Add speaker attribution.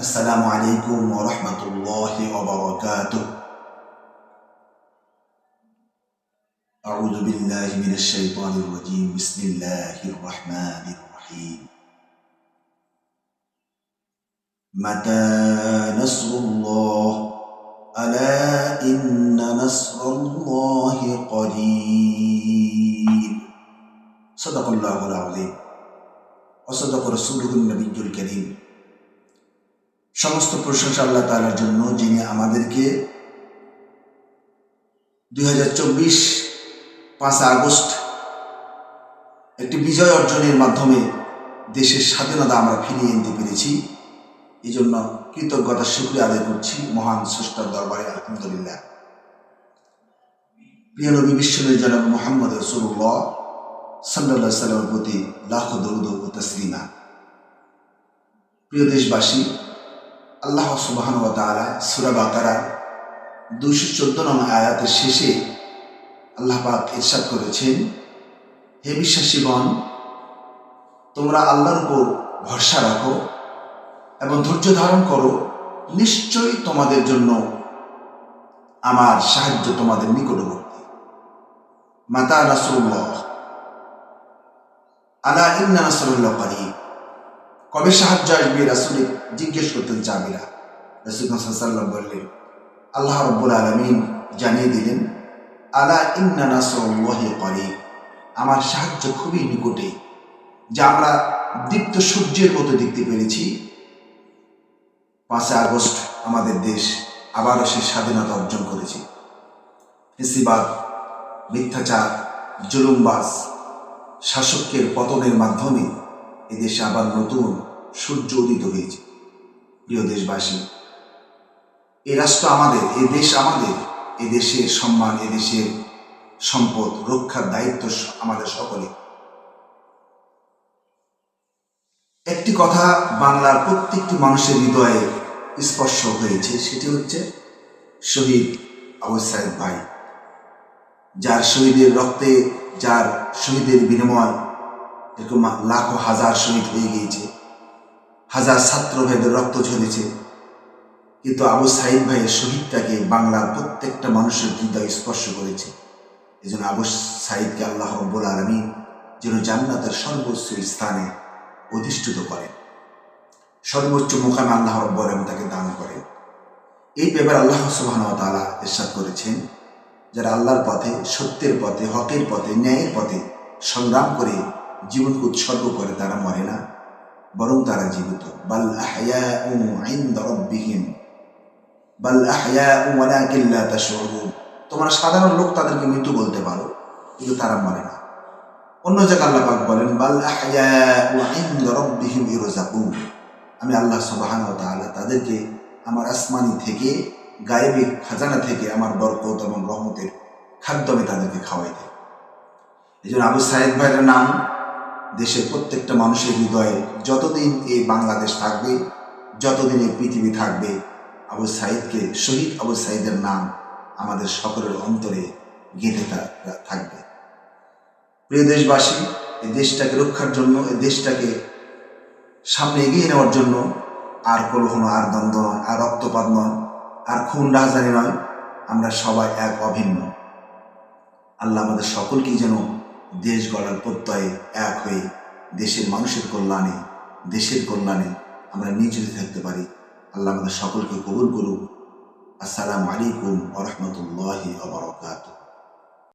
Speaker 1: السلام عليكم ورحمة الله وبركاته. أعوذ بالله من الشيطان الرجيم. بسم الله الرحمن الرحيم. متى نصر الله؟ ألا إن نصر الله قريب صدق الله العظيم. وصدق رسوله النبي الكريم. সমস্ত প্রশংসা আল্লাহ তালার জন্য, যিনি আমাদেরকে দুই হাজার চব্বিশ পাঁচ আগস্ট একটি বিজয় অর্জনের মাধ্যমে দেশের স্বাধীনতা আমরা ফিরিয়ে আনতে পেরেছি। এই জন্য কৃতজ্ঞতা, শুক্রিয়া আদায় করছি মহান স্রষ্টার দরবারে, আলহামদুলিল্লাহ। প্রিয় নবী বিশ্বনবী জনাব মোহাম্মদ রসুল্লাহ সাল্লাহ সাল্লামের প্রতি লাখ দরুদ ও তসলিমা। প্রিয় দেশবাসী আল্লাহ সুবাহন ও তালা সুরা বাকারা দুশো চোদ্দ নং আয়াতের শেষে আল্লাহ ইরশাদ করেছেন, হে বিশ্বাসীগণ, তোমরা আল্লাহর উপর ভরসা রাখো এবং ধৈর্য ধারণ করো। নিশ্চয়ই তোমাদের জন্য আমার সাহায্য তোমাদের নিকটবর্তী। মাতা নাসরুল্লাহ আলা ইন্না নাসরুল্লাহ করিম। কবে সাহায্য আসবে রাসুল জিজ্ঞেস করতেন চাবিরা রসুল সাল্লাম বললেন, আল্লাহ রব্বুল আলমিন জানিয়ে দিলেন, আলা ইন্না করিম আমার সাহায্য খুবই নিকটে, যা আমরা দীপ্ত সূর্যের মতো দেখতে পেরেছি। পাঁচই আগস্ট আমাদের দেশ আবারও সে স্বাধীনতা অর্জন করেছে। ফেসিবাদ, মিথ্যাচার, জুলুমবাজ শাসকের পতনের মাধ্যমে এদেশে আবার নতুন সূর্য উদিত হয়েছে। প্রিয় দেশবাসী এ রাষ্ট্র আমাদের এ দেশ আমাদের এ দেশের সম্মান এ দেশের সম্পদ রক্ষার দায়িত্ব আমাদের সকলে। একটি কথা বাংলার প্রত্যেকটি মানুষের হৃদয়ে স্পর্শ হয়েছে, সেটি হচ্ছে শহীদ আবু সাহেব ভাই। যার শহীদের রক্তে, যার শহীদের বিনিময় এরকম লাখো হাজার শহীদ হয়ে গিয়েছে, হাজার ছাত্র ভাইদের রক্ত ঝরেছে। কিন্তু আবু সাইদ ভাইয়ের শহীদটাকে বাংলার প্রত্যেকটা মানুষের হৃদয় স্পর্শ করেছে। এই জন্য আবু সাইদকে আল্লাহ রব্বুল আলমী যেন জান্নাতের সর্বোচ্চ স্থানে অধিষ্ঠিত করেন। সর্বোচ্চ মোকামে আল্লাহ রব্বুল আলমী তাকে দান করেন। এই ব্যাপারে আল্লাহ সুবাহ তালা ইরশাদ করেছেন, যারা আল্লাহর পথে, সত্যের পথে, হকের পথে, ন্যায়ের পথে সংগ্রাম করে জীবনকে উৎসর্গ করে তারা মরে না, বরং তারা জীবিত। বাল আহয়াকিল্লা তোমরা সাধারণ লোক তাদেরকে মৃত্যু বলতে পারো, কিন্তু তারা মরে না। অন্য জায়গায় আল্লাহ পাক বলেন, বাল আমি আল্লাহ সুবাহান তাদেরকে আমার আসমানি থেকে, গায়েবী খাজানা থেকে আমার বরকত এবং রহমতের খাদ্য আমি তাদেরকে খাওয়াই দেয় এই জন্য আবু সাহেদ ভাইয়ের নাম দেশের প্রত্যেকটা মানুষের হৃদয়ে যতদিন এই বাংলাদেশ থাকবে, যতদিন এই পৃথিবী থাকবে, আবু সাইদকে, শহীদ আবু সাইদের নাম আমাদের সকলের অন্তরে গেঁথে থাকবে। প্রিয় দেশবাসী এই দেশটাকে রক্ষার জন্য এই দেশটাকে সামনে এগিয়ে নেওয়ার জন্য আর কলহন আর দ্বন্দ্ব নয়, আর রক্তপাত নয়, আর খুন রাজধানী নয়, আমরা সবাই এক অভিন্ন। আল্লাহ আমাদের সকলকেই যেন দেশ গড়ার প্রত্যয়ে এক হয়ে দেশের মানুষের কল্যাণে, দেশের কল্যাণে আমরা নিয়োজিত থাকতে পারি। আল্লাহ আমাদের সকলকে কবুল করুক। আসসালামু আলাইকুম আ রহমতুল্লাহি